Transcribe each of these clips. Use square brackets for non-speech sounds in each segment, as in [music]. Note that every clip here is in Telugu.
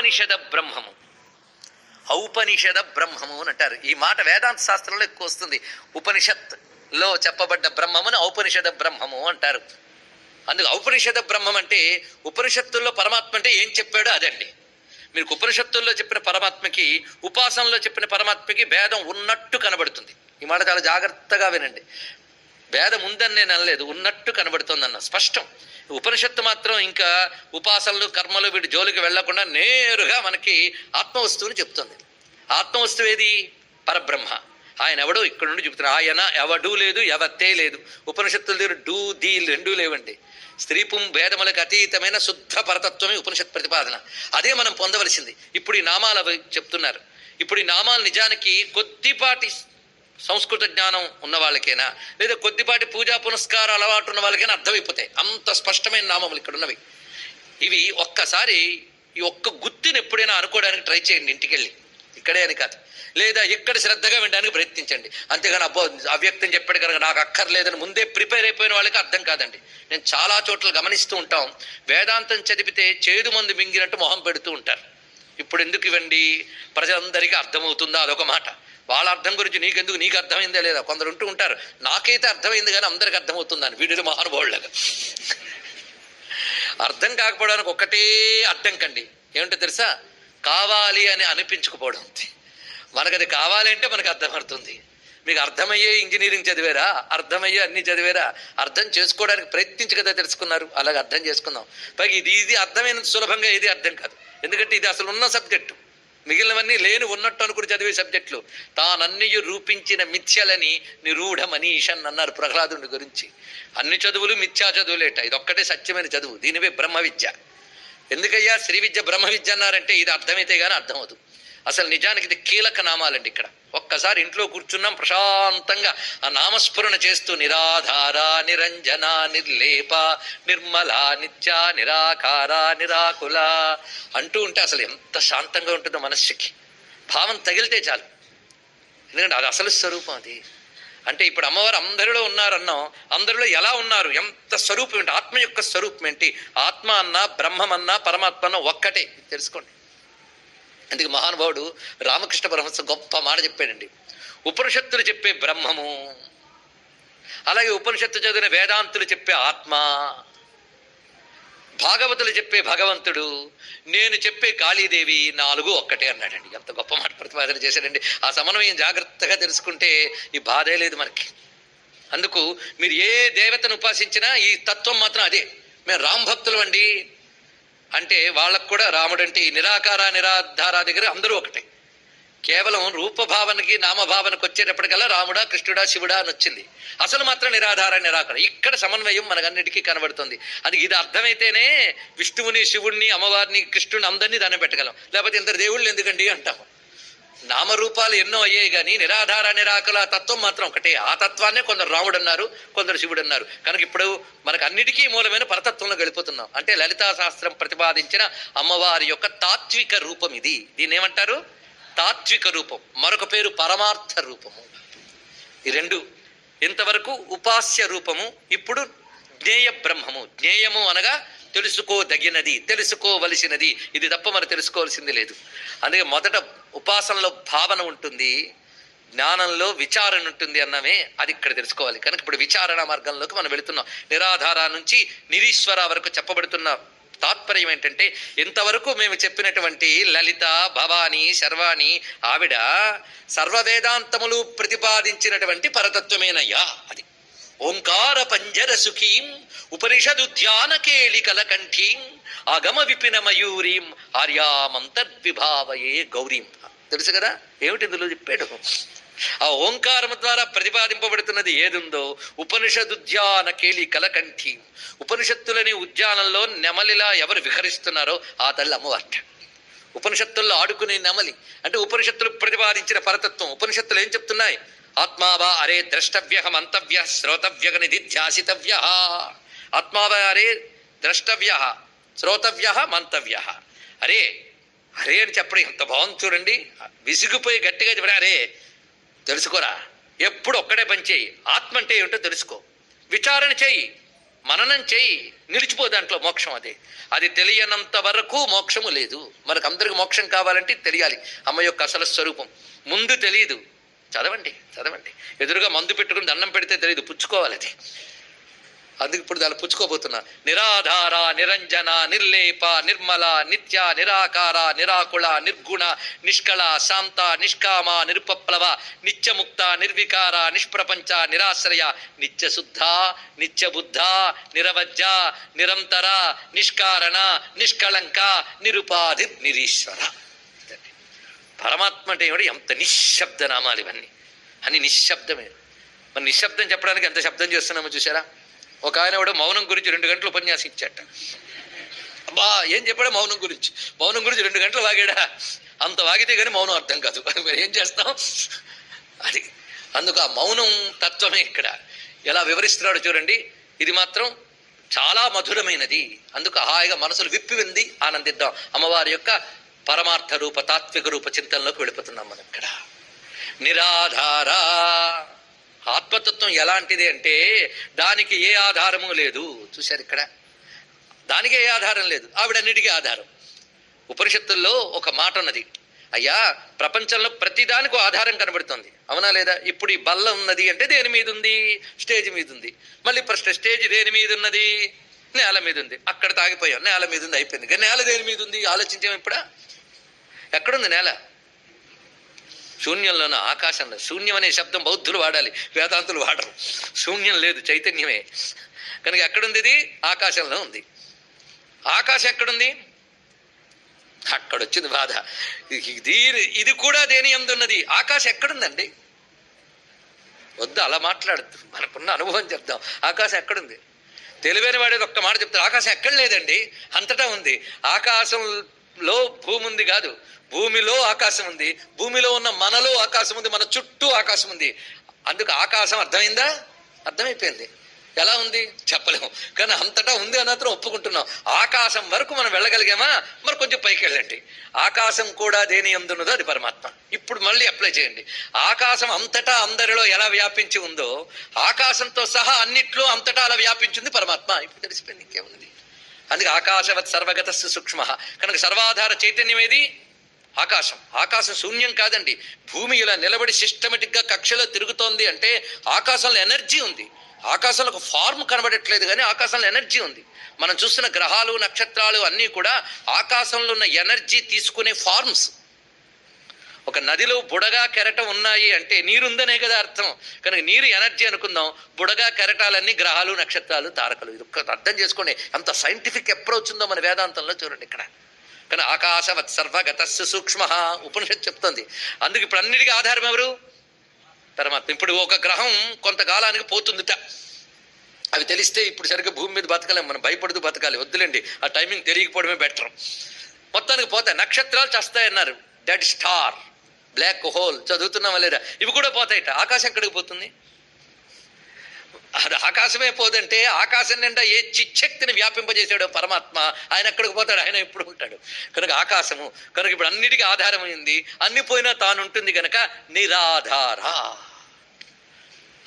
ఔపనిషద బ్రహ్మము. ఔపనిషద బ్రహ్మము అని అంటారు. ఈ మాట వేదాంత శాస్త్రంలో ఎక్కువ వస్తుంది. ఉపనిషత్లో చెప్పబడ్డ బ్రహ్మమును ఔపనిషద బ్రహ్మము అంటారు. అందుకు ఔపనిషద బ్రహ్మం అంటే ఉపనిషత్తుల్లో పరమాత్మ అంటే ఏం చెప్పాడో అదండి మీకు ఉపనిషత్తుల్లో చెప్పిన పరమాత్మకి ఉపాసనలో చెప్పిన పరమాత్మకి భేదం ఉన్నట్టు కనబడుతుంది. ఈ మాట చాలా జాగ్రత్తగా వినండి. భేదం ఉందని నేను అనలేదు ఉన్నట్టు కనబడుతోందన్న స్పష్టం. ఉపనిషత్తు మాత్రం ఇంకా ఉపాసనలు కర్మలు వీటి జోలికి వెళ్ళకుండా నేరుగా మనకి ఆత్మవస్తువుని చెప్తుంది. ఆత్మవస్తువు ఏది? పరబ్రహ్మ. ఆయన ఎవడో ఇక్కడ నుండి చెప్తున్నారు ఆయన ఎవడూ లేదు ఎవత్తే లేదు. ఉపనిషత్తుల దగ్గర డూ దీ రెండూ లేవండి. స్త్రీ పుం భేదములకు అతీతమైన శుద్ధ పరతత్వమే ఉపనిషత్ ప్రతిపాదన. అదే మనం పొందవలసింది. ఇప్పుడు ఈ నామాలు అవి చెప్తున్నారు. ఇప్పుడు ఈ నామాలు నిజానికి కొద్దిపాటి సంస్కృత జ్ఞానం ఉన్న వాళ్ళకైనా? లేదా కొద్దిపాటి పూజా పునస్కార అలవాటు ఉన్న వాళ్ళకైనా? అర్థమైపోతాయి. అంత స్పష్టమైన నామములు ఇక్కడ ఉన్నవి. ఇవి ఒక్కసారి ఈ ఒక్క గుర్తుని ఎప్పుడైనా అనుకోవడానికి ట్రై చేయండి ఇంటికెళ్ళి. ఇక్కడే అని కాదు. లేదా ఇక్కడ శ్రద్ధగా వినడానికి ప్రయత్నించండి. అంతేగాని అబ్బో అవ్యక్తం చెప్పాడు కనుక నాకు అక్కర్లేదని ముందే ప్రిపేర్ అయిపోయిన వాళ్ళకి అర్థం కాదండి. నేను చాలా చోట్ల గమనిస్తూ ఉంటాం. వేదాంతం చదివితే చేదు మందు మింగినట్టు మొహం పెడుతూ ఉంటారు. ఇప్పుడు ఎందుకు ఇవ్వండి? ప్రజలందరికీ అర్థమవుతుందా? అదొక మాట. వాళ్ళ అర్థం గురించి నీకెందుకు? నీకు అర్థమైందే లేదా? కొందరు ఉంటూ ఉంటారు. నాకైతే అర్థమైంది కానీ అందరికి అర్థమవుతుందని వీడియో మహానుభావుళ్ళగా. అర్థం కాకపోవడానికి ఒక్కటే అర్థం కండి ఏమిటో తెలుసా? కావాలి అని అనిపించుకుపోవడం మనకు అది కావాలంటే మనకు అర్థమవుతుంది. మీకు అర్థమయ్యే ఇంజనీరింగ్ చదివారా? అర్థమయ్యే అన్ని చదివారా? అర్థం చేసుకోవడానికి ప్రయత్నించి కదా తెలుసుకున్నారు. అలాగే అర్థం చేసుకుందాం. పైగా ఇది ఇది అర్థమైనంత సులభంగా ఏది అర్థం కాదు. ఎందుకంటే ఇది అసలు ఉన్న సబ్జెక్టు. మిగిలినవన్నీ లేని ఉన్నట్టు అనుకుని చదివే సబ్జెక్టులు. తానన్నీ రూపించిన మిథ్యలని నిరూఢ మనీషన్ అన్నారు ప్రహ్లాదుని గురించి. అన్ని చదువులు మిథ్యా చదువులేట. ఇది ఒక్కటే సత్యమైన చదువు. దీనివే బ్రహ్మ విద్య ఎందుకయ్యా శ్రీ విద్య బ్రహ్మ విద్య అన్నారంటే ఇది అర్థమైతే కానీ అర్థమవుతుంది అసలు నిజానికి ఇది కీలక నామాలండి ఇక్కడ. ఒక్కసారి ఇంట్లో కూర్చున్నాం ప్రశాంతంగా ఆ నామస్ఫురణ చేస్తూ నిరాధార నిరంజన నిర్లేప నిర్మల నిత్య నిరాకార నిరాకుల అంటూ ఉంటే అసలు ఎంత శాంతంగా ఉంటుందో మనస్సుకి. భావం తగిలితే చాలు. ఎందుకంటే అది అసలు స్వరూపం అది. అంటే ఇప్పుడు అమ్మవారు అందరిలో ఉన్నారన్నాం అందరిలో ఎలా ఉన్నారు ఎంత స్వరూపం ఏంటి ఆత్మ యొక్క స్వరూపం ఏంటి ఆత్మ అన్నా బ్రహ్మమన్నా పరమాత్మ అన్నా ఒక్కటే తెలుసుకోండి. అందుకే మహానుభావుడు రామకృష్ణ పరమహంస గొప్ప మాట చెప్పాడండి. ఉపనిషత్తులు చెప్పే బ్రహ్మము అలాగే ఉపనిషత్తు చదివిన వేదాంతులు చెప్పే ఆత్మ భాగవతులు చెప్పే భగవంతుడు నేను చెప్పే కాళీదేవి నాలుగు ఒక్కటే అన్నాడండి. ఎంత గొప్ప మాట ప్రతిపాదన చేశాడండి. ఆ సమన్వయం జాగ్రత్తగా తెలుసుకుంటే ఈ బాధే లేదు మనకి. అందుకు మీరు ఏ దేవతను ఉపాసించినా ఈ తత్వం మాత్రం అదే. మేము రామ్ భక్తులు అండి. అంటే వాళ్ళకు కూడా రాముడు అంటే ఈ నిరాకార నిరాధార దగ్గర అందరూ ఒకటే. కేవలం రూపభావనకి నామభావనకు వచ్చేటప్పటికల్లా రాముడా కృష్ణుడా శివుడా అని వచ్చింది. అసలు మాత్రం నిరాధార నిరాకార. ఇక్కడ సమన్వయం మనకన్నిటికీ కనబడుతుంది. అది ఇది అర్థమైతేనే విష్ణువుని శివుణ్ణి అమ్మవారిని కృష్ణుని అందరినీ దాన్ని పెట్టగలం. లేకపోతే ఇంత దేవుళ్ళు ఎందుకండి అంటాము? నామరూపాలు ఎన్నో అయ్యాయి కానీ నిరాధార నిరాకుల తత్వం మాత్రం ఒకటే. ఆ తత్వాన్నే కొందరు రాముడు అన్నారు కొందరు శివుడు అన్నారు కనుక ఇప్పుడు మనకు అన్నిటికీ మూలమైన పరతత్వంలో గడిపోతున్నాం. అంటే లలితా శాస్త్రం ప్రతిపాదించిన అమ్మవారి యొక్క తాత్విక రూపం ఇది. దీన్ని ఏమంటారు? తాత్విక రూపం. మరొక పేరు పరమార్థ రూపము. ఈ రెండు ఇంతవరకు ఉపాస్య రూపము ఇప్పుడు జ్ఞేయ బ్రహ్మము. జ్ఞేయము అనగా తెలుసుకోదగినది తెలుసుకోవలసినది. ఇది తప్ప మరి తెలుసుకోవాల్సింది లేదు. అందుకే మొదట ఉపాసనలో భావన ఉంటుంది జ్ఞానంలో విచారణ ఉంటుంది అన్నమే అది ఇక్కడ తెలుసుకోవాలి. కనుక ఇప్పుడు విచారణ మార్గంలోకి మనం వెళుతున్నాం. నిరాధార నుంచి నిరీశ్వర వరకు చెప్పబడుతున్న తాత్పర్యం ఏంటంటే ఇంతవరకు మేము చెప్పినటువంటి లలిత భవాని శర్వాణి ఆవిడ సర్వవేదాంతములు ప్రతిపాదించినటువంటి పరతత్వమేనయ్యా అది. ఓంకార పంజర సుఖీం ఉపనిషదు ధ్యాన కేళికల కంఠీం అగమ విపిన మయూరీం ఆర్యామంతర్విభావయే గౌరీం. తెలుసు కదా? ఏమిటి ఇందులో చెప్పాడు? ఆ ఓంకారం ద్వారా ప్రతిపాదింపబడుతున్నది ఏదుందో? ఉపనిషదుద్యాన కేలి కలకంఠి. ఉపనిషత్తులని ఉద్యానంలో నెమలిలా ఎవరు విహరిస్తున్నారో ఆ తల్లి అమ్మవార్ట. ఉపనిషత్తుల్లో ఆడుకునే నెమలి. అంటే ఉపనిషత్తులు ప్రతిపాదించిన పరతత్వం. ఉపనిషత్తులు ఏం చెప్తున్నాయి? ఆత్మావా అరే ద్రష్టవ్య మంతవ్య నిధి ధ్యాసితవ్య ఆత్మావా అరే ద్రష్టవ్య శ్రోతవ్య మంతవ్య. అరే అరే అని చెప్పడం ఎంత బాగుంది చూడండి. విసిగిపోయి గట్టిగా చెప్పడం అరే తెలుసుకోరా? ఎప్పుడు ఒక్కడే పని చేయి. ఆత్మ అంటే ఏమిటో తెలుసుకో. విచారణ చేయి. మననం చేయి. నిలిచిపో దాంట్లో మోక్షం అదే. అది తెలియనంత వరకు మోక్షము లేదు. మనకు అందరికి మోక్షం కావాలంటే తెలియాలి. అమ్మ యొక్క అసలు స్వరూపం. ముందు తెలియదు. చదవండి చదవండి. ఎదురుగా మందు పెట్టుకుని దండం పెడితే తెలియదు. పుచ్చుకోవాలి అది. అందుకు ఇప్పుడు దాన్ని పుచ్చుకోబోతున్నా. నిరాధార నిరంజన నిర్లేప నిర్మల నిత్య నిరాకార నిరాకుళ నిర్గుణ నిష్కళ శాంత నిష్కామ నిరుపప్లవ నిత్యముక్త నిర్వికార నిష్ప్రపంచ నిరాశ్రయ నిత్యశుద్ధ నిత్యబుద్ధ నిరవజ్జ నిరంతర నిష్కారణ నిష్కళంక నిరుపాధి నిరీశ్వర. పరమాత్మ అంటే ఏమిటి? ఎంత నిశ్శబ్ద నామాలు ఇవన్నీ. అని నిశ్శబ్దమే. మరి నిశ్శబ్దం చెప్పడానికి ఎంత శబ్దం చేస్తున్నామో చూసారా ఒక ఆయన కూడా మౌనం గురించి రెండు గంటలు ఉపన్యాసం ఇచ్చాట. అబ్బా ఏం చెప్పాడు మౌనం గురించి? మౌనం గురించి రెండు గంటలు వాగాడా? అంత వాగితే కానీ మౌనం అర్థం కాదు. [laughs] మరి ఏం చేస్తాం? అది అందుకు ఆ మౌనం తత్వమే ఇక్కడ. ఎలా వివరిస్తున్నాడో చూడండి. ఇది మాత్రం చాలా మధురమైనది. అందుకు హాయిగా మనసులు విప్పి వింది ఆనందిద్దాం. అమ్మవారి యొక్క పరమార్థ రూప తాత్విక రూప చింతనలోకి వెళ్ళిపోతున్నాం మనం ఇక్కడ. నిరాధారా. ఆత్మతత్వం ఎలాంటిది అంటే దానికి ఏ ఆధారము లేదు. చూశారు ఇక్కడ? దానికి ఏ ఆధారం లేదు. ఆవిడన్నిటికీ ఆధారం. ఉపనిషత్తుల్లో ఒక మాట ఉన్నది. అయ్యా ప్రపంచంలో ప్రతిదానికి ఆధారం కనబడుతుంది. అవునా లేదా? ఇప్పుడు ఈ బల్ల ఉన్నది అంటే దేని మీద ఉంది స్టేజ్ మీద ఉంది మళ్ళీ ప్రశ్న స్టేజ్ దేని మీద ఉన్నది నేల మీద ఉంది అక్కడ తాగిపోయాం. నేల మీద ఉంది అయిపోయింది. కానీ నేల దేని మీద ఉంది ఆలోచించాం ఇప్పుడా? ఎక్కడుంది నేల? శూన్యంలోన ఆకాశంలో శూన్యం అనే శబ్దం బౌద్ధులు వాడాలి వేదాంతులు వాడరు. శూన్యం లేదు చైతన్యమే. కనుక ఎక్కడుంది ఇది? ఆకాశంలో ఉంది. ఆకాశం ఎక్కడుంది? అక్కడ వచ్చింది బాధ. ఇది ఇది కూడా దేని ఎందున్నది? ఆకాశం ఎక్కడుందండి? వద్దు అలా మాట్లాడద్దు. మనకున్న అనుభవం చెప్దాం. ఆకాశం ఎక్కడుంది? తెలివైన వాడేది ఒక్క మాట చెప్తారు ఆకాశం ఎక్కడ లేదండి? అంతటా ఉంది. ఆకాశం లో భూమి ఉంది కాదు. భూమిలో ఆకాశం ఉంది. భూమిలో ఉన్న మనలో ఆకాశం ఉంది. మన చుట్టూ ఆకాశం ఉంది. అందుకు ఆకాశం అర్థమైందా? అర్థమైపోయింది. ఎలా ఉంది? చెప్పలేము. కానీ అంతటా ఉంది అన్నత్రం ఒప్పుకుంటున్నాం. ఆకాశం వరకు మనం వెళ్ళగలిగామా? మరి కొంచెం పైకి వెళ్ళండి. ఆకాశం కూడా దేని ఎందున్నదో అది పరమాత్మ. ఇప్పుడు మళ్ళీ అప్లై చేయండి. ఆకాశం అంతటా అందరిలో ఎలా వ్యాపించి ఉందో ఆకాశంతో సహా అన్నిట్లో అంతటా అలా వ్యాపించింది పరమాత్మ. ఇప్పుడు తెలిసిపోయింది ఇంకేముంది? అందుకే ఆకాశవత్ సర్వగత సూక్ష్మ. కనుక సర్వాధార చైతన్యం ఏది ఆకాశం. ఆకాశం శూన్యం కాదండి. భూమి ఇలా నిలబడి సిస్టమేటిక్గా కక్షలో తిరుగుతోంది అంటే ఆకాశంలో ఎనర్జీ ఉంది. ఆకాశంలో ఒక ఫార్మ్ కనబడట్లేదు కానీ ఆకాశంలో ఎనర్జీ ఉంది. మనం చూస్తున్న గ్రహాలు నక్షత్రాలు అన్నీ కూడా ఆకాశంలో ఉన్న ఎనర్జీ తీసుకునే ఫార్మ్స్. ఒక నదిలో బుడగా కెరటం ఉన్నాయి అంటే నీరుందనే కదా అర్థం. కనుక నీరు ఎనర్జీ అనుకుందాం. బుడగా కెరటాలన్నీ గ్రహాలు నక్షత్రాలు తారకలు. ఇది ఒక్క అర్థం చేసుకోండి. అంత సైంటిఫిక్ అప్రోచ్ ఉందో మన వేదాంతంలో చూడండి ఇక్కడ. కానీ ఆకాశవత్ సర్వగత సూక్ష్మ ఉపనిషత్ చెప్తుంది. అందుకు ఇప్పుడు అన్నిటికీ ఆధారం ఎవరు? పరమాత్మ. ఇప్పుడు ఒక గ్రహం కొంతకాలానికి పోతుందిట. అవి తెలిస్తే ఇప్పుడు సరిగ్గా భూమి మీద బతకలేము మనం భయపడుతూ బతకాలి. వద్దులేండి. ఆ టైమింగ్ తెలియకపోవడమే బెటర్. మొత్తానికి పోతాయి నక్షత్రాలు చస్తాయన్నారు. డెడ్ స్టార్ బ్లాక్ హోల్ చదువుతున్నామా లేదా? ఇవి కూడా పోతాయిట. ఆకాశం ఎక్కడికి పోతుంది? అది ఆకాశమే పోదంటే ఆకాశం నిండా ఏ చిచ్చక్తిని వ్యాపింపజేసాడు పరమాత్మ ఆయన ఎక్కడికి పోతాడు? ఆయన ఎప్పుడు ఉంటాడు? కనుక ఆకాశము కనుక ఇప్పుడు అన్నిటికీ ఆధారమైంది అన్ని పోయినా తాను ఉంటుంది కనుక నిరాధార.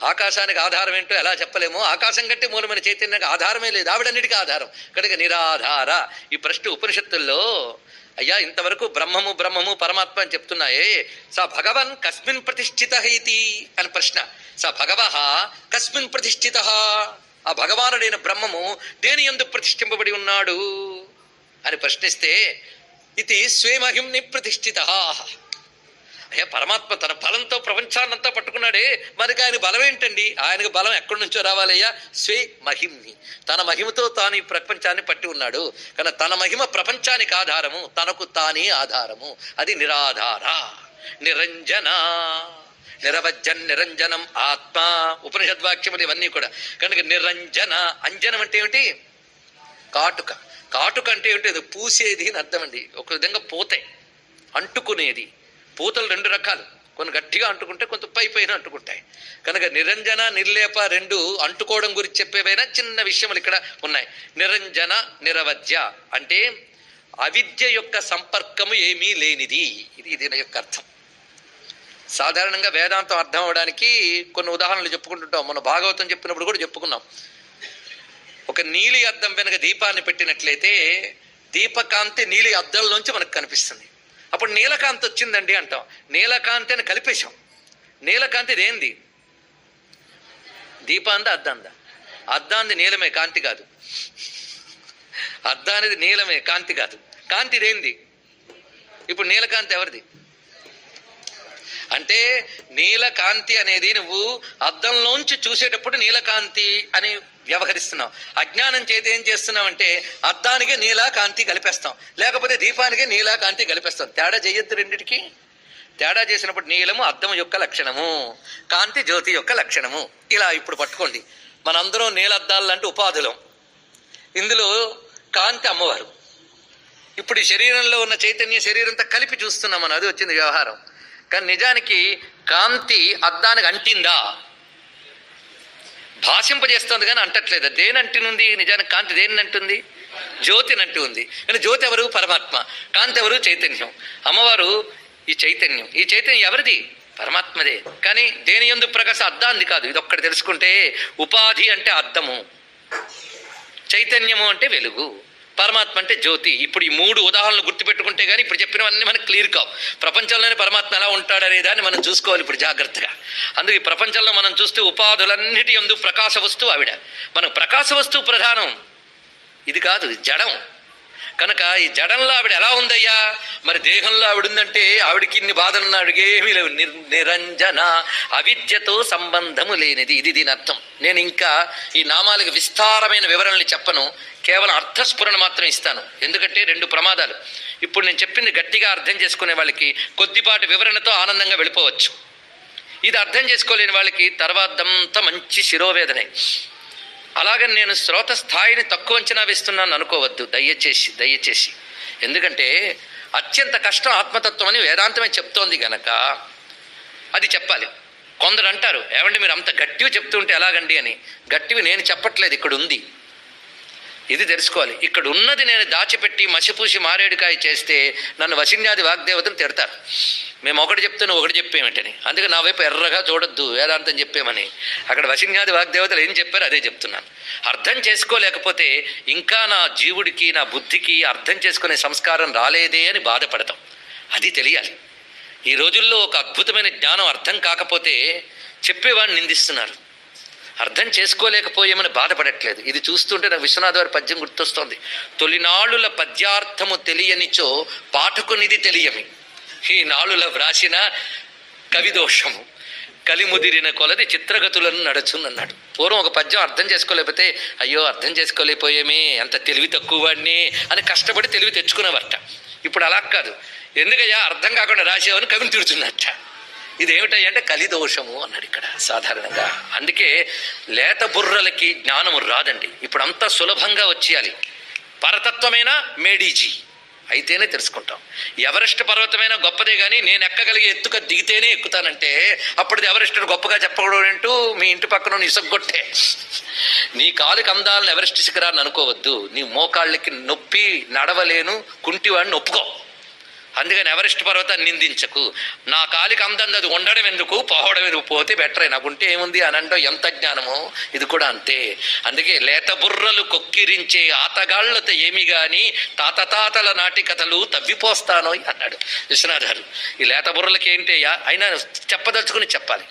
ఆకాశానికి ఆధారం ఏంటో ఎలా చెప్పలేము? ఆకాశం కంటే మూలమైన చైతన్యానికి ఆధారమే లేదు. ఆవిడన్నిటికీ ఆధారం. కనుక నిరాధార. ఈ ప్రశ్న ఉపనిషత్తుల్లో అయ్యా ఇంతవరకు బ్రహ్మము బ్రహ్మము పరమాత్మ అని చెప్తున్నాయే. స భగవన్ కస్మిన్ ప్రతిష్ఠిత ఇది అని ప్రశ్న. స భగవ కస్మిన్ ప్రతిష్ఠిత. ఆ భగవానుడైన బ్రహ్మము దేని ఎందు ప్రతిష్ఠింపబడి ఉన్నాడు అని ప్రశ్నిస్తే ఇది స్వేమహింని ప్రతిష్ఠిత అయ్యా పరమాత్మ తన బలంతో ప్రపంచాన్నంతా పట్టుకున్నాడే. మనకి ఆయన బలం ఏంటండి ఆయనకు బలం ఎక్కడి నుంచో రావాలయ్యా? స్వే మహిమ్ని. తన మహిమతో తాను ఈ ప్రపంచాన్ని పట్టి ఉన్నాడు. కానీ తన మహిమ ప్రపంచానికి ఆధారము తనకు తానే ఆధారము. అది నిరాధార. నిరంజన. నిరవజ్జన్ నిరంజనం ఆత్మ. ఉపనిషద్వాక్యములు ఇవన్నీ కూడా. కనుక నిరంజన అంజనం అంటే ఏమిటి? కాటుక. కాటుక అంటే ఏమిటి? అది పూసేది అని అర్థం అండి ఒక విధంగా పోతాయి. అంటుకునేది. పూతలు రెండు రకాలు. కొన్ని గట్టిగా అంటుకుంటే కొంత పై పైన అంటుకుంటాయి. కనుక నిరంజన నిర్లేప రెండు అంటుకోవడం గురించి చెప్పేవైనా చిన్న విషయములు ఇక్కడ ఉన్నాయి. నిరంజన నిరవధ్య అంటే అవిద్య యొక్క సంపర్కము ఏమీ లేనిది. ఇది దీని యొక్క అర్థం. సాధారణంగా వేదాంతం అర్థం అవడానికి కొన్ని ఉదాహరణలు చెప్పుకుంటుంటాం. మన భాగవతం చెప్పినప్పుడు కూడా చెప్పుకున్నాం. ఒక నీలి అద్దం వెనక దీపాన్ని పెట్టినట్లయితే దీపకాంతి నీలి అద్దంలోంచి మనకు కనిపిస్తుంది. అప్పుడు నీలకాంతి వచ్చిందండి అంటాం. నీలకాంతి అని కలిపేశాం. నీలకాంతి ఇదేంది? దీపాందా అద్దాందా అద్దాంది నీలమే కాంతి కాదు. అద్దానిది నీలమే కాంతి కాదు. కాంతి ఇదేంది? ఇప్పుడు నీలకాంతి ఎవరిది? అంటే నీలకాంతి అనేది నువ్వు అద్దంలోంచి చూసేటప్పుడు నీలకాంతి అని వ్యవహరిస్తున్నాం. అజ్ఞానం చేతి ఏం చేస్తున్నాం అంటే అద్దానికి నీలకాంతి కలిపేస్తాం. లేకపోతే దీపానికి నీలకాంతి కలిపేస్తాం. తేడా చేయొద్దు రెండిటికి. తేడా చేసినప్పుడు నీలము అద్దం యొక్క లక్షణము కాంతి జ్యోతి యొక్క లక్షణము. ఇలా ఇప్పుడు పట్టుకోండి. మనందరం నీలద్దాలు లాంటి ఉపాధులం. ఇందులో కాంతి అమ్మవారు. ఇప్పుడు శరీరంలో ఉన్న చైతన్య శరీరంతో కలిపి చూస్తున్నాం మనం. అది వచ్చింది వ్యవహారం. కానీ నిజానికి కాంతి అద్దానికి అంటిందా? భాషింపజేస్తుంది కానీ అంటట్లేదు. దేని అంటినుంది నిజానికి కాంతి దేని అంటుంది జ్యోతి అంటూ ఉంది కానీ జ్యోతి ఎవరు? పరమాత్మ. కాంతి ఎవరు? చైతన్యం. అమ్మవారు ఈ చైతన్యం. ఈ చైతన్యం ఎవరిది? పరమాత్మదే. కానీ దేని ఎందు ప్రకాశ? అర్థాంది కాదు. ఇది ఒక్కటి తెలుసుకుంటే ఉపాధి అంటే అర్థము. చైతన్యము అంటే వెలుగు. పరమాత్మ అంటే జ్యోతి. ఇప్పుడు ఈ మూడు ఉదాహరణలు గుర్తుపెట్టుకుంటే కానీ ఇప్పుడు చెప్పినవన్నీ మనకు క్లియర్ కావు. ప్రపంచంలోనే పరమాత్మ ఎలా ఉంటాడనే దాన్ని మనం చూసుకోవాలి ఇప్పుడు జాగ్రత్తగా. అందుకే ఈ ప్రపంచంలో మనం చూస్తే ఉపాధులన్నిటి ఎందు ప్రకాశ వస్తువు ఆవిడ. మనకు ప్రకాశ వస్తువు ప్రధానం. ఇది కాదు జడం. కనుక ఈ జడంలో ఆవిడ ఎలా ఉందయ్యా? మరి దేహంలో ఆవిడ ఉందంటే ఆవిడకి ఇన్ని బాధలు ఆవిడకి ఏమీ లేవు. నిర్ నిరంజన అవిద్యతో సంబంధము లేనిది. ఇది దీని అర్థం. నేను ఇంకా ఈ నామాలకు విస్తారమైన వివరణలు చెప్పను. కేవలం అర్థస్ఫురణ మాత్రం ఇస్తాను. ఎందుకంటే రెండు ప్రమాదాలు. ఇప్పుడు నేను చెప్పింది గట్టిగా అర్థం చేసుకునే వాళ్ళకి కొద్దిపాటి వివరణతో ఆనందంగా వెళ్ళిపోవచ్చు. ఇది అర్థం చేసుకోలేని వాళ్ళకి తర్వాతంతా మంచి శిరోవేదనే. అలాగని నేను శ్రోత స్థాయిని తక్కువ అంచనా వేస్తున్నాను అనుకోవద్దు. దయచేసి దయచేసి. ఎందుకంటే అత్యంత కష్టం ఆత్మతత్వం అని వేదాంతమే చెప్తోంది గనక అది చెప్పాలి. కొందరు అంటారు ఏమండి మీరు అంత గట్టివి చెప్తుంటే ఎలాగండి? అని. గట్టివి నేను చెప్పట్లేదు ఇక్కడ ఉంది. ఇది తెలుసుకోవాలి. ఇక్కడ ఉన్నది నేను దాచిపెట్టి మసిపూసి మారేడుకాయ చేస్తే నన్ను వశిన్యాది వాగ్దేవతలు తిడతారు. మేము ఒకటి చెప్తే నువ్వు ఒకటి చెప్పేమిటని. అందుకే నా వైపు ఎర్రగా చూడొద్దు వేదాంతం చెప్పేమని. అక్కడ వశిన్యాది వాగ్దేవతలు ఏం చెప్పారో అదే చెప్తున్నాను. అర్థం చేసుకోలేకపోతే ఇంకా నా జీవుడికి నా బుద్ధికి అర్థం చేసుకునే సంస్కారం రాలేదే అని బాధపడతాం. అది తెలియాలి. ఈ రోజుల్లో ఒక అద్భుతమైన జ్ఞానం అర్థం కాకపోతే చెప్పేవాడిని నిందిస్తున్నారు. అర్థం చేసుకోలేకపోయేమని బాధపడట్లేదు. ఇది చూస్తుంటే నాకు విశ్వనాథ్ వారి పద్యం గుర్తొస్తోంది. తొలినాళ్ళుల పద్యార్థము తెలియనిచో పాఠకునిది తెలియమి. ఈ నాళ్ళుల వ్రాసిన కవిదోషము. కలిముదిరిన కొలది చిత్రగతులను నడుచునన్నాడు. పూర్వం ఒక పద్యం అర్థం చేసుకోలేకపోతే అయ్యో అర్థం చేసుకోలేకపోయేమే అంత తెలివి తక్కువ వాడిని అని కష్టపడి తెలివి తెచ్చుకునేవట ఇప్పుడు అలా కాదు. ఎందుకయ్యా అర్థం కాకుండా రాసేవని కవిని తిడుతున్నట్ట. ఇదేమిటయ్యా అంటే కలిదోషము అన్నాడు ఇక్కడ సాధారణంగా. అందుకే లేత బుర్రలకి జ్ఞానము రాదండి. ఇప్పుడు అంతా సులభంగా వచ్చేయాలి. పరతత్వమైన? మేడీజీ. అయితేనే తెలుసుకుంటాం. ఎవరెస్ట్ పర్వతమైన గొప్పదే కానీ నేను ఎక్కగలిగే ఎత్తుగా దిగితేనే ఎక్కుతానంటే అప్పుడు ఎవరెస్ట్ను గొప్పగా చెప్పకూడదు అంటూ మీ ఇంటి పక్కన ఇసగొట్టే నీ కాలుకి అందాలను ఎవరెస్ట్ శిఖరాన్ని అనుకోవద్దు. నీ మోకాళ్ళకి నొప్పి నడవలేను. కుంటివాడిని ఒప్పుకో. అందుకని ఎవరెస్ట్ పర్వతాన్ని నిందించకు. నా కాలికి అందంది అది ఉండడం ఎందుకు పోవడం ఎందుకు పోతే బెటరే నాకుంటే ఏముంది అని అంటే ఎంత జ్ఞానమో? ఇది కూడా అంతే. అందుకే లేత బుర్రలు కొక్కిరించే ఆతగాళ్ళతో ఏమి గాని తాత తాతల నాటి కథలు తవ్విపోస్తానో అన్నాడు విశ్వనాథారు. ఈ లేత బుర్రలకి ఏంటయ్యా అయినా చెప్పదలుచుకుని చెప్పాలి.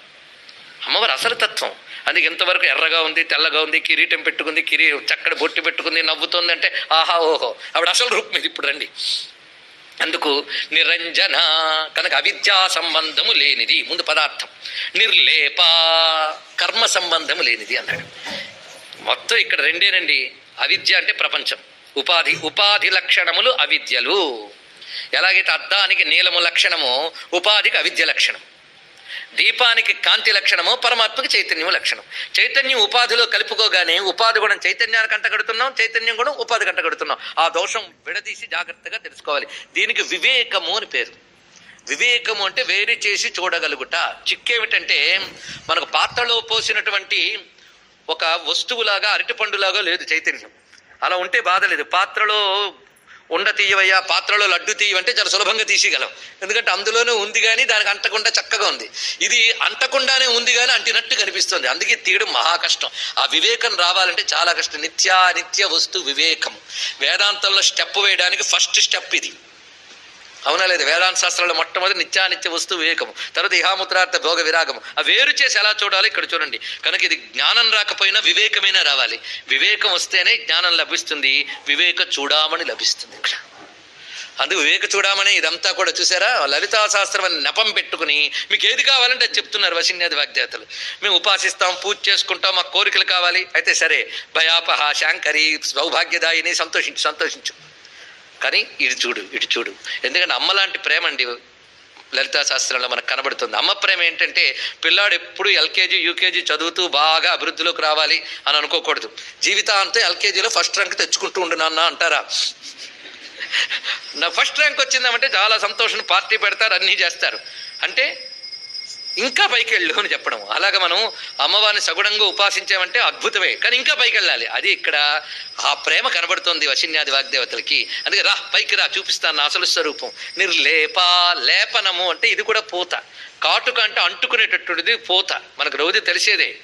అమ్మవారు అసలు తత్వం. అందుకే ఇంతవరకు ఎర్రగా ఉంది తెల్లగా ఉంది కిరీటం పెట్టుకుంది కిరీ చక్కటి బొట్టు పెట్టుకుంది నవ్వుతుంది అంటే ఆహా ఓహో. ఆవిడ అసలు రూపం ఇది ఇప్పుడు రండి. అందుకు నిరంజన కనుక అవిద్యా సంబంధము లేనిది ముందు పదార్థం. నిర్లేప కర్మ సంబంధము లేనిది అన్నాడు. మొత్తం ఇక్కడ రెండేనండి అవిద్య అంటే ప్రపంచం. ఉపాధి ఉపాధి లక్షణములు అవిద్యలు. ఎలాగైతే అద్దానికి నీలము లక్షణము ఉపాధికి అవిద్య లక్షణం. దీపానికి కాంతి లక్షణము పరమాత్మకి చైతన్యము లక్షణం. చైతన్యం ఉపాధిలో కలుపుకోగానే ఉపాధి కూడా చైతన్యానికి అంటగడుతున్నాం చైతన్యం కూడా ఉపాధి కంటగడుతున్నాం ఆ దోషం విడదీసి జాగ్రత్తగా తెలుసుకోవాలి. దీనికి వివేకము అని పేరు. వివేకము అంటే వేరు చేసి చూడగలుగుట. చిక్కేమిటంటే మనకు పాత్రలో పోసినటువంటి ఒక వస్తువులాగా అరటిపండులాగా లేదు చైతన్యం. అలా ఉంటే బాధ లేదు. పాత్రలో ఉండ తీయవయ్యా పాత్రలో లడ్డు తీయవంటే చాలా సులభంగా తీసిగలం. ఎందుకంటే అందులోనే ఉంది కానీ దానికి అంటకుండా చక్కగా ఉంది. ఇది అంటకుండానే ఉంది కానీ అంటినట్టు కనిపిస్తుంది. అందుకే తీయడం మహా కష్టం. ఆ వివేకం రావాలంటే చాలా కష్టం. నిత్యా నిత్య వస్తు వివేకం వేదాంతంలో స్టెప్ వేయడానికి ఫస్ట్ స్టెప్ ఇది. అవునా లేదు? వేదాంత శాస్త్రంలో మొట్టమొదటి నిత్యానిత్య వస్తు వివేకము. తర్వాత ఇహాముద్రార్థ భోగ విరాగము. ఆ వేరు చేసి ఎలా చూడాలి? ఇక్కడ చూడండి. కనుక ఇది జ్ఞానం రాకపోయినా వివేకమైనా రావాలి. వివేకం వస్తేనే జ్ఞానం లభిస్తుంది. వివేక చూడామని లభిస్తుంది ఇక్కడ. అందుకు వివేక చూడమని ఇదంతా కూడా చూసారా? లలితా శాస్త్రం అని నెపం పెట్టుకుని మీకు ఏది కావాలంటే అది చెప్తున్నారు వశిన్యాది వాగ్దేవతలు మేము ఉపాసిస్తాం పూజ చేసుకుంటాం మాకు కోరికలు కావాలి. అయితే సరే భయాపహ శాంకరి సౌభాగ్యదాయిని సంతోషించు సంతోషించు. కానీ ఇటు చూడు ఇటు చూడు. ఎందుకంటే అమ్మ లాంటి ప్రేమ అండి లలితా శాస్త్రంలో మనకు కనబడుతుంది. అమ్మ ప్రేమ ఏంటంటే పిల్లాడు ఎప్పుడు ఎల్కేజీ యూకేజీ చదువుతూ బాగా అభివృద్ధిలోకి రావాలి అని అనుకోకూడదు. జీవితాంతం ఎల్కేజీలో ఫస్ట్ ర్యాంక్ తెచ్చుకుంటూ ఉండు నాన్న అంటారా? నా ఫస్ట్ ర్యాంక్ వచ్చిందామంటే చాలా సంతోషం పార్టీ పెడతారు అన్నీ చేస్తారు. అంటే ఇంకా పైకి వెళ్ళు అని చెప్పడం. అలాగ మనం అమ్మవారిని సగుణంగా ఉపాసించామంటే అద్భుతమే. కానీ ఇంకా పైకి వెళ్ళాలి అది ఇక్కడ ఆ ప్రేమ కనబడుతుంది వశిన్యాది వాగ్దేవతలకి. అందుకే రా పైకి రా చూపిస్తాను నా అసలు స్వరూపం. నిర్లేప లేపనము అంటే ఇది కూడా పూత. కాటుక అంటే అంటుకునేటటువంటిది పూత. మనకు రోజు తెలిసేదే.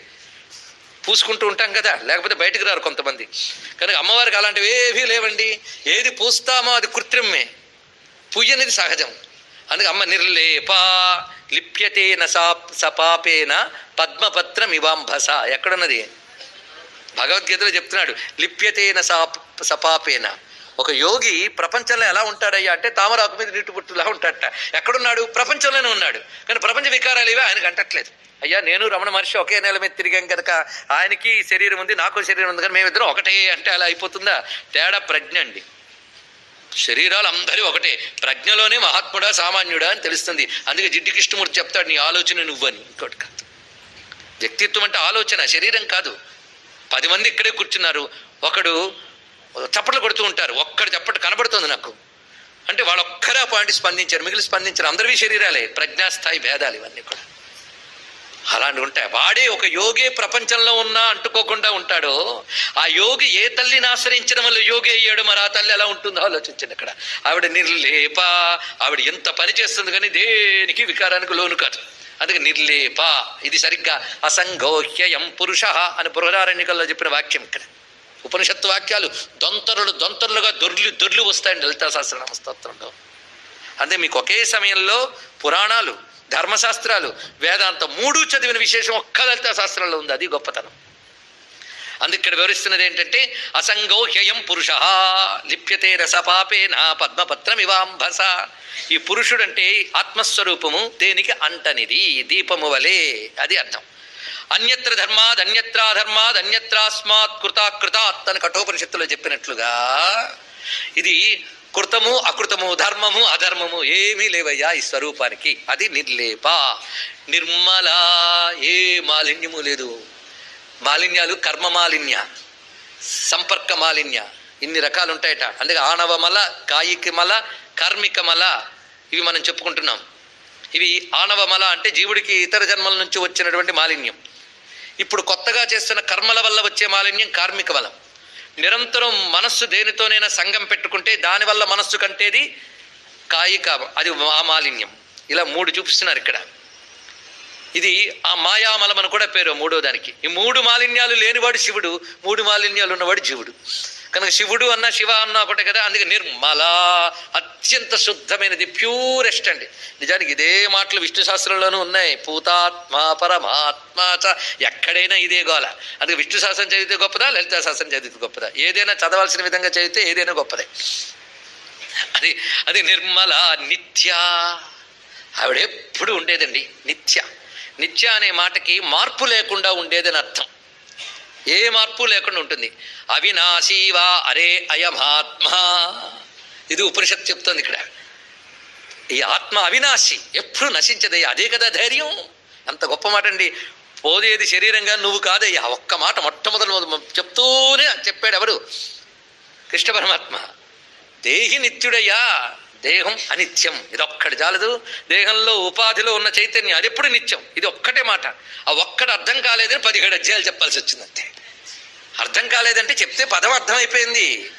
పూసుకుంటూ ఉంటాం కదా. లేకపోతే బయటకు రారు కొంతమంది. కనుక అమ్మవారికి అలాంటివి ఏవీ లేవండి. ఏది పూస్తామో అది కృత్రిమే. పుయ్యనేది సహజం. అందుకే అమ్మ నిర్లేప లిప్యతేన సా సపాపేన పద్మపత్రం ఇవాంభస ఎక్కడున్నది? భగవద్గీతలో చెప్తున్నాడు లిప్యతేన సా సపాపేన. ఒక యోగి ప్రపంచంలో ఎలా ఉంటాడయ్యా అంటే తామరాకు మీద నీటి పుట్టులా ఉంటాడట. ఎక్కడున్నాడు? ప్రపంచంలోనే ఉన్నాడు. కానీ ప్రపంచ వికారాలు ఇవి ఆయనకు అంటట్లేదు. అయ్యా నేను రమణ మహర్షి ఒకే నెల మీద తిరిగాం కనుక ఆయనకి శరీరం ఉంది నాకు శరీరం ఉంది కానీ మేమిద్దరం ఒకటే అంటే అలా అయిపోతుందా? తేడా ప్రజ్ఞ అండి. శరీరాలు అందరి ఒకటే. ప్రజ్ఞలోనే మహాత్ముడా సామాన్యుడా అని తెలుస్తుంది. అందుకే జిడ్డి కృష్ణమూర్తి చెప్తాడు నీ ఆలోచన నువ్వని. ఇంకోటి కాదు. వ్యక్తిత్వం అంటే ఆలోచన శరీరం కాదు. పది మంది ఇక్కడే కూర్చున్నారు. ఒకడు చప్పట్లు కొడుతూ ఉంటారు. ఒక్కడు చప్పట్లు కనబడుతుంది నాకు. అంటే వాళ్ళొక్కరే ఆ పాయింట్ స్పందించారు. మిగిలిన స్పందించారు. అందరివి శరీరాలే. ప్రజ్ఞాస్థాయి భేదాలు ఇవన్నీ కూడా. అలాంటి ఉంటాయి. వాడే ఒక యోగే ప్రపంచంలో ఉన్నా అంటుకోకుండా ఉంటాడో. ఆ యోగి ఏ తల్లిని ఆశ్రయించడం వల్ల యోగి అయ్యాడు. మరి ఆ తల్లి ఎలా ఉంటుందో ఆలోచించండి అక్కడ. ఆవిడ నిర్లేప. ఆవిడ ఎంత పని చేస్తుంది కానీ దేనికి వికారానికి లోను కాదు. అందుకే నిర్లేప. ఇది సరిగ్గా అసంగోహ్యయం పురుష అని బృహదారణ్యకల్లో చెప్పిన వాక్యం ఇక్కడ. ఉపనిషత్తు వాక్యాలు దొంతరులు దొంతరులుగా దొర్లు దొర్లు వస్తాయండి లలితా సహస్రనామ స్తోత్రంలో. అంటే మీకు ఒకే సమయంలో పురాణాలు ధర్మశాస్త్రాలు వేదాంతం మూడు చదివిన విశేషం ఒక్క లలితా శాస్త్రంలో ఉంది. అది గొప్పతనం. అందుకు ఇక్కడ వివరిస్తున్నది ఏంటంటే అసంగోహ్యయం పురుష లిప్యతే రసపాపేన పద్మపత్రం ఇవాంభస ఈ పురుషుడంటే ఆత్మస్వరూపము దేనికి అంటనిది? దీపము వలె. అది అర్థం. అన్యత్ర ధర్మాద్ అన్యత్రా ధర్మాద్ అన్యత్రాస్మాత్ కృతాకృతాత్ అని కఠోపనిషత్తులో చెప్పినట్లుగా ఇది కృతము అకృతము ధర్మము అధర్మము ఏమీ లేవయ్యా ఈ స్వరూపానికి. అది నిర్లేప. నిర్మల ఏ మాలిన్యము లేదు. మాలిన్యాలు కర్మ మాలిన్య సంపర్క మాలిన్య ఇన్ని రకాలు ఉంటాయట అందుకే ఆణవమల కాయికమల కార్మికమల ఇవి మనం చెప్పుకుంటున్నాం. ఇవి ఆణవమల అంటే జీవుడికి ఇతర జన్మల నుంచి వచ్చినటువంటి మాలిన్యం. ఇప్పుడు కొత్తగా చేస్తున్న కర్మల వల్ల వచ్చే మాలిన్యం కార్మిక బలం నిరంతరం మనస్సు దేనితోనైనా సంఘం పెట్టుకుంటే దానివల్ల మనస్సు కంటేది కాయిక అది మామాలిన్యం మాలిన్యం ఇలా మూడు చూపిస్తున్నారు ఇక్కడ. ఇది ఆ మాయామలం అని కూడా పేరు మూడో దానికి ఈ మూడు మాలిన్యాలు లేనివాడు శివుడు మూడు మాలిన్యాలు ఉన్నవాడు జీవుడు. కనుక శివుడు అన్న శివ అన్న ఒకటే కదా అందుకే నిర్మల అత్యంత శుద్ధమైనది ప్యూరెస్ట్ అండి. నిజానికి ఇదే మాటలు విష్ణు శాస్త్రంలోనూ ఉన్నాయి. పూతాత్మ పరమాత్మ చ ఎక్కడైనా ఇదే గోల. అందుకే విష్ణు శాస్త్రం చదివితే గొప్పదా లలిత శాస్త్రం చదివితే గొప్పదా? ఏదైనా చదవాల్సిన విధంగా చదివితే ఏదైనా గొప్పదే. అది అది నిర్మల నిత్య. ఆవిడ ఎప్పుడు ఉండేదండి? నిత్య. నిత్య అనే మాటకి మార్పు లేకుండా ఉండేదని అర్థం. ఏ మార్పు లేకుండా ఉంటుంది. అవినాశీవా అరే అయమాత్మా. ఇది ఉపనిషత్తు చెప్తుంది ఇక్కడ. ఈ ఆత్మ అవినాశి ఎప్పుడు నశించదయ్య. అదే కదా ధైర్యం. అంత గొప్ప మాట అండి. పోదేది శరీరంగా నువ్వు కాదయ్యా. ఒక్క మాట మొట్టమొదటి చెప్తూనే చెప్పాడు ఎవరు? కృష్ణ పరమాత్మ. దేహి నిత్యుడయ్యా. దేహం అనిత్యం. ఇది ఒక్కటి చాలదు. దేహంలో ఉపాధిలో ఉన్న చైతన్యం అది ఎప్పుడు నిత్యం. ఇది ఒక్కటే మాట. ఆ ఒక్కటి అర్థం కాలేదని పదిహేడు అధ్యాయాలు చెప్పాల్సి వచ్చిందంతే అర్థం కాలేదంటే చెప్తే పదం అర్థమైపోయింది.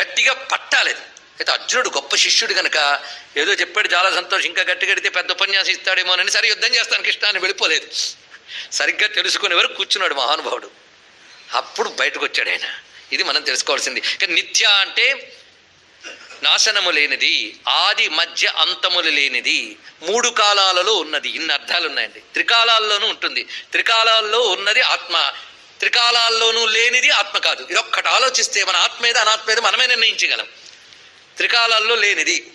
గట్టిగా పట్టాలేదు. అయితే అర్జునుడు గొప్ప శిష్యుడు కనుక ఏదో చెప్పాడు చాలా సంతోషం. ఇంకా గట్టి కడితే పెద్ద ఉపన్యాసం ఇస్తాడేమోనని సరే యుద్ధం చేస్తాను. కృష్ణాన్ని వెళ్ళిపోలేదు. సరిగ్గా తెలుసుకునే వరకు కూర్చున్నాడు మహానుభావుడు. అప్పుడు బయటకు వచ్చాడు ఆయన. ఇది మనం తెలుసుకోవాల్సింది. కానీ నిత్య అంటే నాశనము లేనిది ఆది మధ్య అంతములు లేనిది మూడు కాలాలలో ఉన్నది. ఇన్ని అర్థాలు ఉన్నాయండి. త్రికాలాల్లోనూ ఉంటుంది. త్రికాలాల్లో ఉన్నది ఆత్మ. త్రికాలాల్లోనూ లేనిది ఆత్మ కాదు. ఇది ఒక్కటి ఆలోచిస్తే మన ఆత్మ ఏదో అనాత్మ ఏదో మనమే నిర్ణయించగలం. త్రికాలాల్లో లేనిది.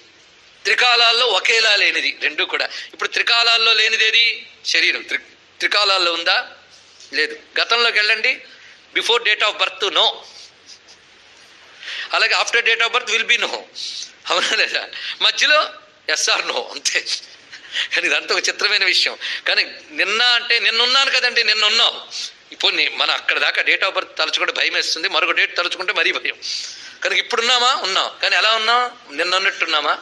త్రికాలాల్లో ఒకేలా లేనిది. రెండు కూడా. ఇప్పుడు త్రికాలాల్లో లేనిదేది శరీరం. త్రి త్రికాలాల్లో ఉందా? లేదు. గతంలోకి వెళ్ళండి. Before date of birth no. అలాగే after date of birth will be no అవునా లేదా? మధ్యలో ఎస్ఆర్ నో అంతే. కానీ ఇదంతా ఒక చిత్రమైన విషయం. కానీ నిన్న అంటే నిన్నున్నాను కదండి నిన్నున్నావు ఇప్పుడు మన అక్కడ దాకా డేట్ ఆఫ్ బర్త్ తలుచుకుంటే భయం వేస్తుంది మరొక డేట్ తలుచుకుంటే మరీ భయం. కనుక ఇప్పుడున్నామా ఉన్నాం. కానీ ఎలా ఉన్నాం? నిన్న ఉన్నట్టున్నామా?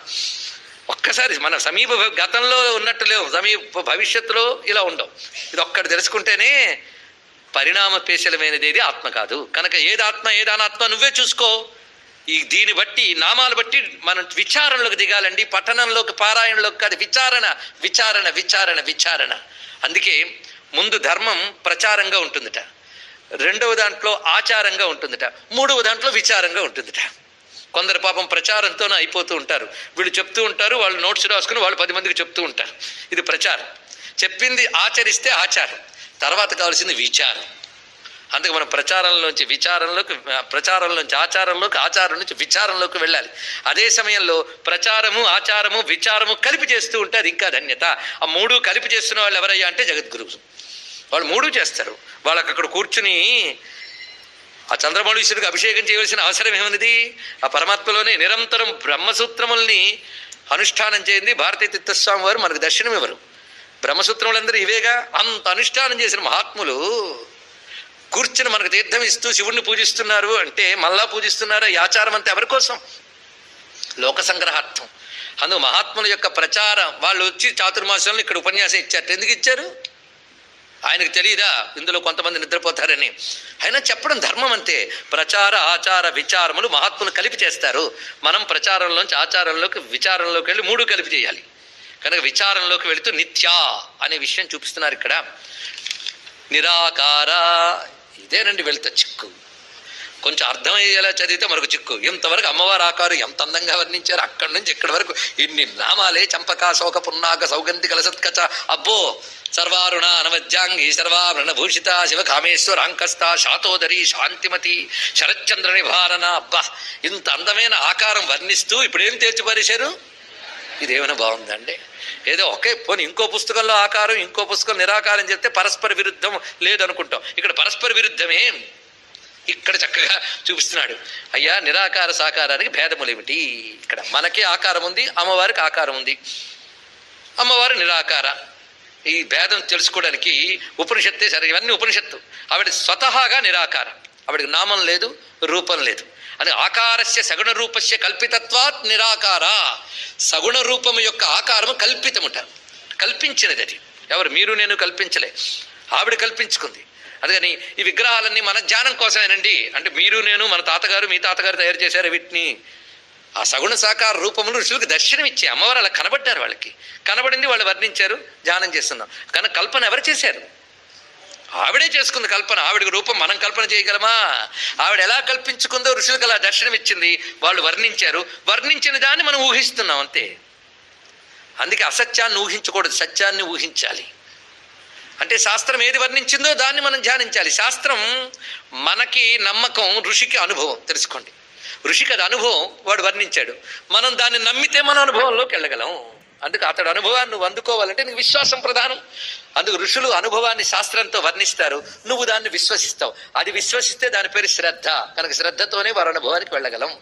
ఒక్కసారి మన సమీప గతంలో ఉన్నట్టు లేవు. సమీప భవిష్యత్తులో ఇలా ఉండవు ఇది ఒక్కటి తెలుసుకుంటేనే పరిణామ పేశలమైనది ఏది? ఆత్మ కాదు. కనుక ఏది ఆత్మ ఏది అనాత్మ నువ్వే చూసుకో. ఈ దీన్ని బట్టి ఈ నామాలు బట్టి మనం విచారణలోకి దిగాలండి. పట్టణంలోకి పారాయణలోకి కాదు విచారణ విచారణ విచారణ విచారణ. అందుకే ముందు ధర్మం ప్రచారంగా ఉంటుందిట. రెండవ దాంట్లో ఆచారంగా ఉంటుందిట. మూడవ దాంట్లో విచారంగా ఉంటుందిట. కొందరు పాపం ప్రచారంతోనే అయిపోతూ ఉంటారు. వీళ్ళు చెప్తూ ఉంటారు వాళ్ళు నోట్స్ రాసుకుని వాళ్ళు పది మందికి చెప్తూ ఉంటారు. ఇది ప్రచారం. చెప్పింది ఆచరిస్తే ఆచారం. తర్వాత కావాల్సింది విచారం. అందుకే మనం ప్రచారంలోంచి విచారంలోకి ప్రచారంలోంచి ఆచారంలోకి ఆచారం నుంచి విచారంలోకి వెళ్ళాలి. అదే సమయంలో ప్రచారము ఆచారము విచారము కలిపి చేస్తూ ఉంటే అది ఇంకా ధన్యత. ఆ మూడు కలిపి చేస్తున్న వాళ్ళు ఎవరయ్యా అంటే జగద్గురువు వాళ్ళు మూడు చేస్తారు. వాళ్ళకి అక్కడ కూర్చుని ఆ చంద్రమౌళీశ్వరుడికి అభిషేకం చేయవలసిన అవసరం ఏమన్నది ఆ పరమాత్మలోనే నిరంతరం బ్రహ్మసూత్రముల్ని అనుష్ఠానం చేయింది భారతీయ తీర్థస్వామి వారు మనకు దర్శనం ఇవ్వరు బ్రహ్మసూత్రములందరూ ఇవేగా? అంత అనుష్ఠానం చేసిన మహాత్ములు కూర్చుని మనకు తీర్థం ఇస్తూ శివుణ్ణి పూజిస్తున్నారు అంటే మళ్ళా పూజిస్తున్నారు? ఈ ఆచారం అంతా ఎవరి కోసం? లోక సంగ్రహార్థం. అందుకు మహాత్ముల యొక్క ప్రచారం. వాళ్ళు వచ్చి చాతుర్మాసంలో ఇక్కడ ఉపన్యాసం ఇచ్చారు. ఎందుకు ఇచ్చారు? ఆయనకు తెలియదా? ఇందులో కొంతమంది నిద్రపోతారని. అయినా చెప్పడం ధర్మం అంతే. ప్రచార ఆచార విచారములు మహాత్ములు కలిపి చేస్తారు. మనం ప్రచారంలోంచి ఆచారంలోకి విచారంలోకి వెళ్ళి మూడు కలిపి చేయాలి. కనుక విచారంలోకి వెళుతూ నిత్యా అనే విషయం చూపిస్తున్నారు ఇక్కడ. నిరాకార ఇదేనండి వెళ్తే చిక్కు. కొంచెం అర్థమయ్యేలా చదివితే మనకు చిక్కు. ఇంతవరకు అమ్మవారు ఆకారు ఎంత అందంగా వర్ణించారు అక్కడి నుంచి ఇక్కడి వరకు ఇన్ని నామాలే చంపక శోక పున్నాక సౌగంధి కలసత్కచ అబ్బో! సర్వారుణ అనవజ్యాంగి సర్వాభరణభూషిత శివ కామేశ్వర అంకస్త శాతోదరి శాంతిమతి శరత్చంద్ర నిభారణ అబ్బా! ఇంత అందమైన ఆకారం వర్ణిస్తూ ఇప్పుడేం ఏం తేల్చిపారేశారు? ఇదేమైనా బాగుందండి? ఏదో ఒకే పోనీ ఇంకో పుస్తకంలో ఆకారం ఇంకో పుస్తకం నిరాకారం చెప్తే పరస్పర విరుద్ధం లేదనుకుంటాం. ఇక్కడ పరస్పర విరుద్ధమే. ఇక్కడ చక్కగా చూపిస్తున్నాడు. అయ్యా నిరాకార సాకారానికి భేదములు ఏమిటి? ఇక్కడ మనకి ఆకారం ఉంది అమ్మవారికి ఆకారం ఉంది. అమ్మవారు నిరాకార. ఈ భేదం తెలుసుకోవడానికి ఉపనిషత్తే సరే ఇవన్నీ ఉపనిషత్తు. ఆవిడ స్వతహాగా నిరాకార. ఆవిడకి నామం లేదు రూపం లేదు. అని ఆకారస్య సగుణ రూపస్య కల్పితత్వాత్ నిరాకార. సగుణ రూపము యొక్క ఆకారము కల్పితముట. కల్పించినది అది ఎవరు? మీరు నేను కల్పించలే. ఆవిడ కల్పించుకుంది. అందుకని ఈ విగ్రహాలన్నీ మన ధ్యానం కోసమేనండి. అంటే మీరు నేను మన తాతగారు మీ తాతగారు తయారు చేశారు వీటిని. ఆ సగుణ సాకార రూపములు ఋషులకు దర్శనం ఇచ్చే అమ్మవారు అలా కనబడ్డారు వాళ్ళకి. కనబడింది వాళ్ళు వర్ణించారు. ధ్యానం చేస్తున్నాం. కానీ కల్పన ఎవరు చేశారు? ఆవిడే చేసుకుంది కల్పన ఆవిడ రూపం మనం కల్పన చేయగలమా? ఆవిడ ఎలా కల్పించుకుందో ఋషులకు అలా దర్శనం ఇచ్చింది. వాళ్ళు వర్ణించారు. వర్ణించిన దాన్ని మనం ఊహిస్తున్నాం అంతే. అందుకే అసత్యాన్ని ఊహించకూడదు సత్యాన్ని ఊహించాలి. అంటే శాస్త్రం ఏది వర్ణించిందో దాన్ని మనం ధ్యానించాలి. శాస్త్రం మనకి నమ్మకం ఋషికి అనుభవం. తెలుసుకోండి. ఋషికి అది అనుభవం వాడు వర్ణించాడు. మనం దాన్ని నమ్మితే మన అనుభవంలోకి వెళ్ళగలం. అందుకు అతడు అనుభవాన్ని నువ్వు అందుకోవాలంటే నీకు విశ్వాసం ప్రధానం. అందుకు ఋషులు అనుభవాన్ని శాస్త్రంతో వర్ణిస్తారు. నువ్వు దాన్ని విశ్వసిస్తావు. అది విశ్వసిస్తే దాని పేరు శ్రద్ధ. కనుక శ్రద్ధతోనే వారు అనుభవానికి వెళ్ళగలం.